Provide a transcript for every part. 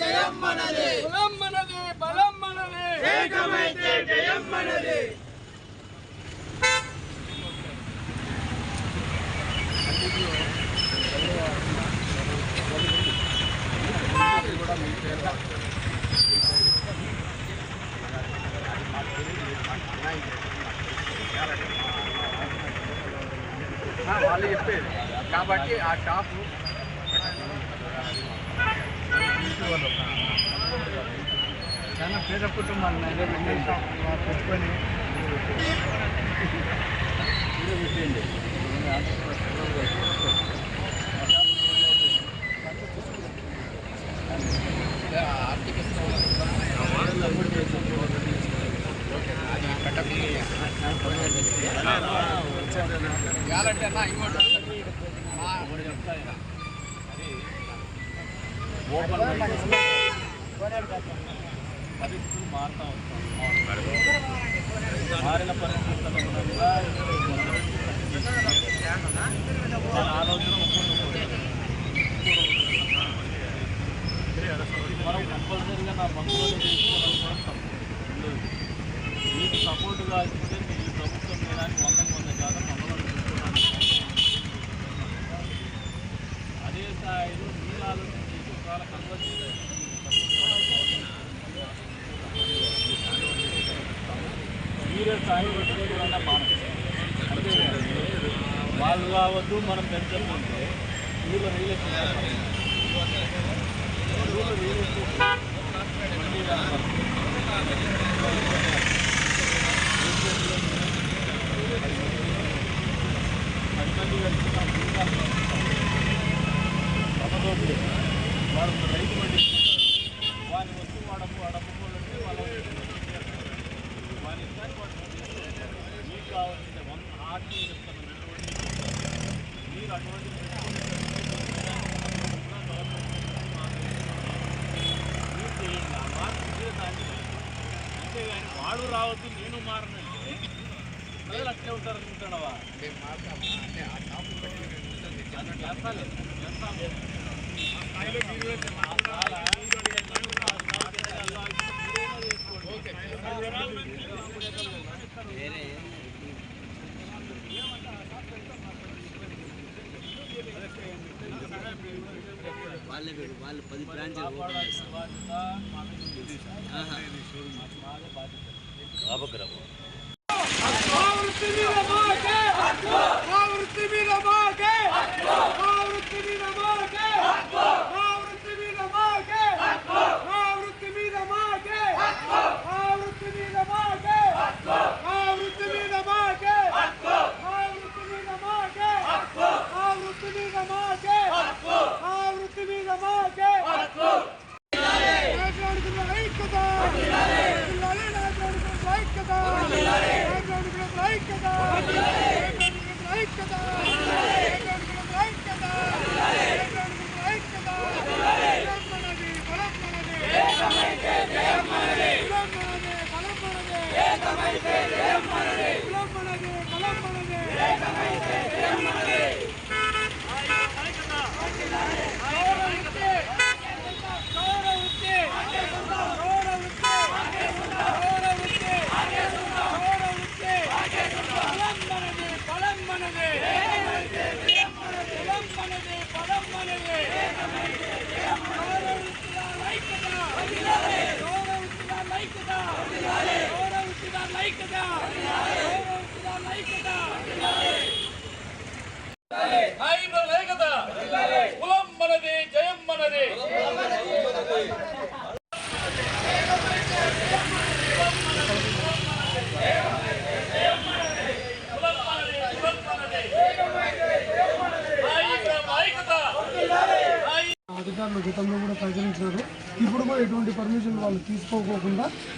ஜெயம் மனதே ஜெயம் மனதே కాబట్టి ఆ షాపు చాలా పేద కుటుంబాలు షాప్ పెట్టుకొని ఆర్థిక ఇంకోటి అది ఓపెన్ పరిస్థితులు మారుతూ వస్తాం. మారిన పరిస్థితుల్లో కూడా ఆ రోజున కంపల్సరీగా నా బంధువులు తీసుకోవడం సపోర్టుగా వాళ్ళు కావద్దు మనం పెంచుకుంటే ఊళ్ళో రియల్ రైతు పండించుకుంటారు వాడిని వచ్చి వాడము వాడమ్ముకోవాలంటే వాళ్ళు కావాల్సిందే వన్ హార్ట్ చెప్తున్నటువంటి మీరు అటువంటి అంతేగాని వాడు రావద్దు నేను మారనంటే ప్రజలు అట్లే ఉంటారు అనుకుంటాడవా చేస్తాను చేస్తాను వాళ్ళే వాళ్ళు పది బ్రాంచ్లు ఓపెన్ చేస్తారు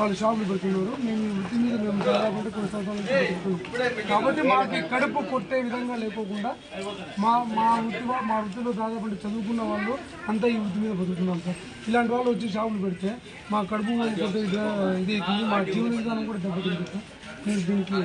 వాళ్ళు షాపులు పెడుతున్నారు మేము వృత్తి మీద మేము దాదాపు కొన్ని సంవత్సరాలు కాబట్టి మాకు కడుపు కొట్టే విధంగా లేకోకుండా మా మా వృత్తి మా వృత్తిలో దాదాపు చదువుకున్న వాళ్ళు అంతా ఈ వృత్తి మీద బతుకుతున్నాం సార్. ఇలాంటి వాళ్ళు వచ్చి షాపులు పెడితే మా కడుపు కొట్టే ఇది అవుతుంది మా జీవన విధానం కూడా దెబ్బతింటుంది సార్. నేను దీనికి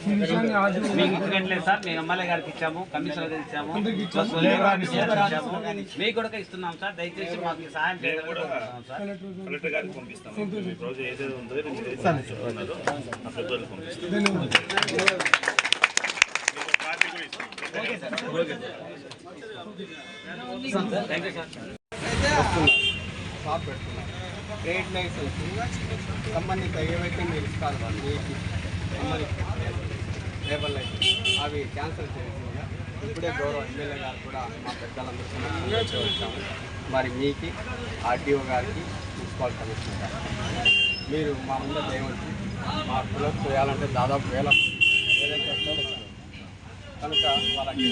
మీకు ఇచ్చినట్లేదు సార్. మేము ఎమ్మెల్యే గారికి ఇచ్చాము కమిషనర్ గారికి ఇచ్చాము మీకు కూడా ఇస్తున్నాం సార్. దయచేసి మాకు సహాయం షాప్ ట్రేడ్ లైసెన్స్ సంబంధిత ఏవైతే మీరు ఇస్తారు వాళ్ళు లేబర్ లైఫ్ అవి క్యాన్సిల్ చేసిందిగా. ఇప్పుడే గౌరవ ఎమ్మెల్యే గారు కూడా మా పెద్దలందరూ వచ్చాము. మరి మీకు ఆర్డీఓ గారికి మున్సిపల్ కమిషనర్ గారికి మీరు మా ముందు చేయవచ్చు మా పిల్లలు చేయాలంటే దాదాపు వేల మంది. ఏదైతే కనుక వాళ్ళకి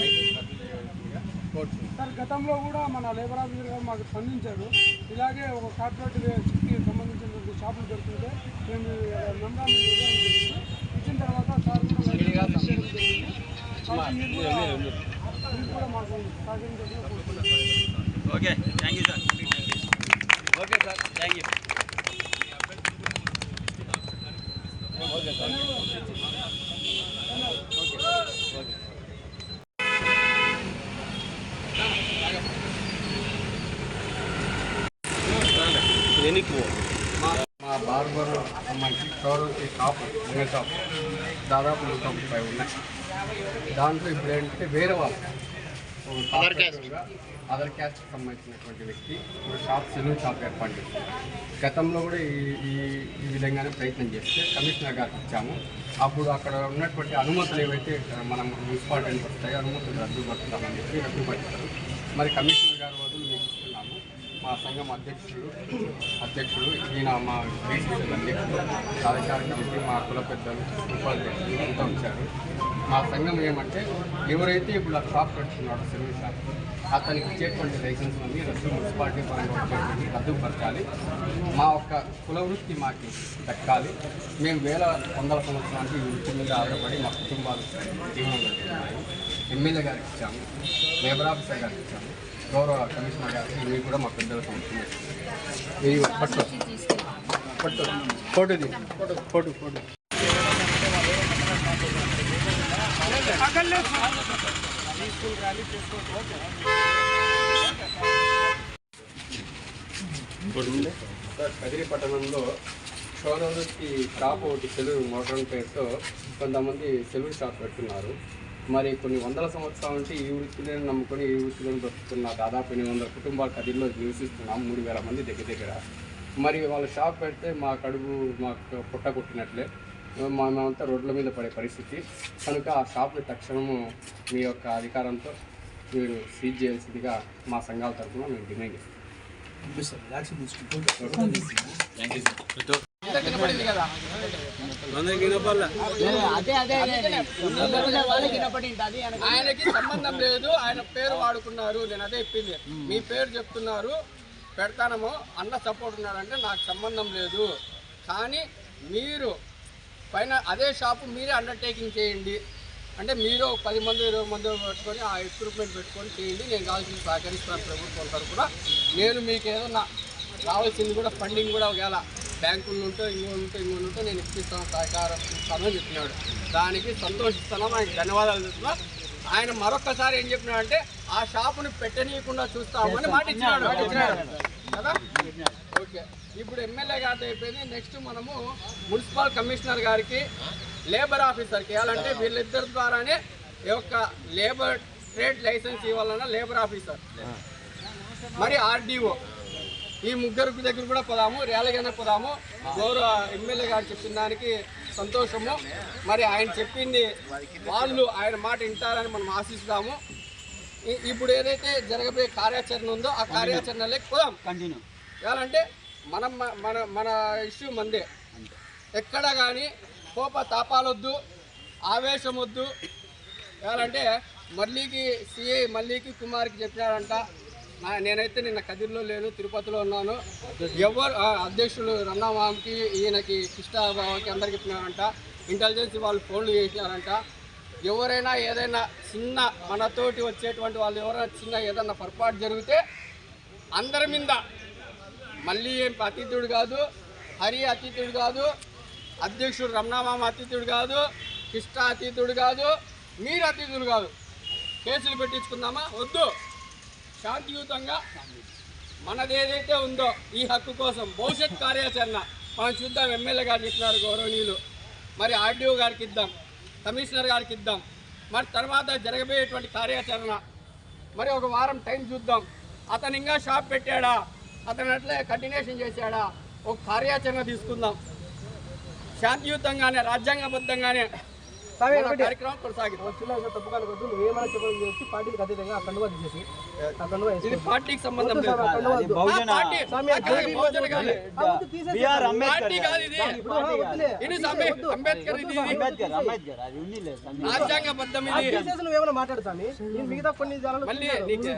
సార్ గతంలో కూడా మన లేబర్ ఆఫీసర్ గారు మాకు స్పందించారు. ఇలాగే ఒక కార్పొరేట్కి సంబంధించినటువంటి షాపులు దొరుకుతుంటే మేము నంబర్ ఇచ్చిన తర్వాత సార్ కూడా మాకు okay thank you sir okay sir thank you మా మా బార్బర్ షోరూమ్కి షాప్ రింగ షాప్ దాదాపు నూట ముప్పై ఉన్నాయి. దాంట్లో ఇప్పుడు ఏంటంటే వేరే వాళ్ళు అదర్ అదర్ క్యాస్ట్ సంబంధించినటువంటి వ్యక్తి ఇప్పుడు షాప్ సెలూన్ షాప్ ఏర్పాటు చేశారు. గతంలో కూడా ఈ ఈ ఈ విధంగానే ప్రయత్నం చేస్తే కమిషనర్ గారికి ఇచ్చాము. అప్పుడు అక్కడ ఉన్నటువంటి అనుమతులు ఏవైతే మనం మున్సిపాలిటీ వస్తాయో అనుమతులు రద్దుపరుస్తామని చెప్పి రద్దుపరిచారు మరి కమిషనర్ గారు మా సంఘం అధ్యక్షుడు అధ్యక్షుడు ఈయన మా బీసీసీ అధ్యక్షుడు కార్యకార కమిటీ మా కుల పెద్దలు ఉపాధ్యక్షులు అంతా వచ్చారు. మా సంఘం ఏమంటే ఎవరైతే ఇప్పుడు షాప్ పెడుతున్నాడో సర్వీస్ షాప్ అతనికి ఇచ్చేటువంటి లైసెన్స్ ఉంది రద్దు మున్సిపాలిటీ పరంగా వచ్చేటువంటి రద్దుపరచాలి మా ఒక్క కుల వృత్తి మాకు దక్కాలి. మేము వేల వందల సంవత్సరానికి ఈ వృత్తి మీద ఆధారపడి మా కుటుంబాలు జీవనం గడుపుతున్నాయి. ఎమ్మెల్యే గారికి ఇచ్చాము లేబర్ ఆఫీసర్ గారికి ఇచ్చాము. గౌరవ కమిషనర్ గారికి మీరు కూడా మా పెద్దల సంవత్సరం. ఇది పట్టు. పట్టు. ఫోటో తీ ఫోటో ఫోటో కదిరి పట్టణంలో షోరూమ్కి షాప్ ఒకటి సెలవు మోటార్ పేరుతో కొంతమంది సెలవు షాప్ పెడుతున్నారు. మరి కొన్ని వందల సంవత్సరాల నుంచి ఈ వృత్తిని నమ్ముకొని ఈ వృత్తిలో బ్రతుకుతున్న దాదాపు ఎనిమిది వందల కుటుంబాలు కదిరిలో నివసిస్తున్నాం మూడు వేల మంది దగ్గర దగ్గర. మరి వాళ్ళు షాప్ పెడితే మా కడుపు మాకు పుట్ట కొట్టినట్లే. మా మేమంతా రోడ్ల మీద పడే పరిస్థితి. కనుక ఆ షాప్ని తక్షణము మీ యొక్క అధికారంతో మీరు సీజ్ చేయాల్సిందిగా మా సంఘాల తరఫున మేము డిమాండ్ చేస్తాం ఆయనకి సంబంధం లేదు ఆయన పేరు వాడుకున్నారు నేను అదే చెప్పింది. మీ పేరు చెప్తున్నారు పెడతానము అన్న సపోర్ట్ ఉన్నాడంటే నాకు సంబంధం లేదు. కానీ మీరు పైన అదే షాపు మీరే అండర్టేకింగ్ చేయండి. అంటే మీరు ఒక పది మంది ఇరవై మంది పెట్టుకొని ఆ ఎక్విప్మెంట్ పెట్టుకొని చేయండి నేను కావాల్సింది సహకరిస్తాను ప్రభుత్వం తరఫున నేను మీకు ఏదన్నా కావాల్సింది కూడా ఫండింగ్ కూడా ఒకవేళ బ్యాంకులు ఉంటే ఇంకో ఉంటే ఇంకో ఉంటే నేను ఇప్పిస్తాను సహకారం ఇస్తానని చెప్పినాడు. దానికి సంతోషిస్తున్నాను ఆయనకి ధన్యవాదాలు చెప్తున్నా. ఆయన మరొకసారి ఏం చెప్పినాడంటే ఆ షాపుని పెట్టనీయకుండా చూస్తామని మాట ఇచ్చినాడు. కదా? ఓకే. ఇప్పుడు ఎమ్మెల్యే గారితో అయిపోయింది. నెక్స్ట్ మనము మున్సిపల్ కమిషనర్ గారికి లేబర్ ఆఫీసర్కి ఇవ్వాలంటే వీళ్ళిద్దరి ద్వారానే ఈ యొక్క లేబర్ ట్రేడ్ లైసెన్స్ ఇవ్వాలన్నా లేబర్ ఆఫీసర్. మరి ఆర్డీఓ. ఈ ముగ్గురు దగ్గర కూడా పోదాము రేలగైనా పోదాము. గౌరవ ఎమ్మెల్యే గారు చెప్పిన దానికి సంతోషము. మరి ఆయన చెప్పింది వాళ్ళు ఆయన మాట వింటారని మనం ఆశిస్తాము ఇప్పుడు ఏదైతే జరగబోయే కార్యాచరణ ఉందో ఆ కార్యాచరణలోకి పోదాం. కంటిన్యూ ఎలాంటే మనం మన మన ఇష్యూ మందే. ఎక్కడ కానీ కోప తాపాలొద్దు ఆవేశం వద్దు ఎలాంటే మల్లీకి సిఐ మల్లీకి కుమార్కి చెప్పినాడంట నా- నేనైతే నిన్న కదిరిలో లేను తిరుపతిలో ఉన్నాను. ఎవరు అధ్యక్షులు రన్నామామకి ఈయనకి కృష్ణాబాబుకి అందరికి చెప్పినారంట. ఇంటెలిజెన్స్ వాళ్ళు ఫోన్లు చేసినారంట. ఎవరైనా ఏదైనా చిన్న మనతోటి వచ్చేటువంటి వాళ్ళు ఎవరైనా చిన్న ఏదైనా పొరపాటు జరిగితే అందరి మీద మళ్ళీ ఏం అతిథుడు కాదు హరి అతిథుడు కాదు అధ్యక్షుడు రమణామామ అతిథుడు కాదు కృష్ణ అతిథుడు కాదు మీరు అతిథులు కాదు. కేసులు పెట్టించుకుందామా? వద్దు. శాంతియుతంగా మనదేదైతే ఉందో ఈ హక్కు కోసం భవిష్యత్ కార్యాచరణ మనం చూద్దాం. ఎమ్మెల్యే గారు చెప్పినారు గౌరవనీయులు. మరి ఆర్డీఓ గారికి ఇద్దాం. కమిషనర్ గారికి ఇద్దాం. మరి తర్వాత జరగబోయేటువంటి కార్యాచరణ. మరి ఒక వారం టైం చూద్దాం. అతను ఇంకా షాప్ పెట్టాడా? అతను అట్లే కంటిన్యూషన్ చేశాడా? ఒక కార్యాచరణ తీసుకుందాం. శాంతియుతంగానే రాజ్యాంగబద్ధంగానే కార్యక్రమం ఇది పార్టీకి సంబంధం లేదు బహుజన కాదు ఇది ఇది. అంబేద్కర్. రాజ్యాంగబద్ధం ఇది నేను మిగతా కొన్ని మళ్ళీ నీకు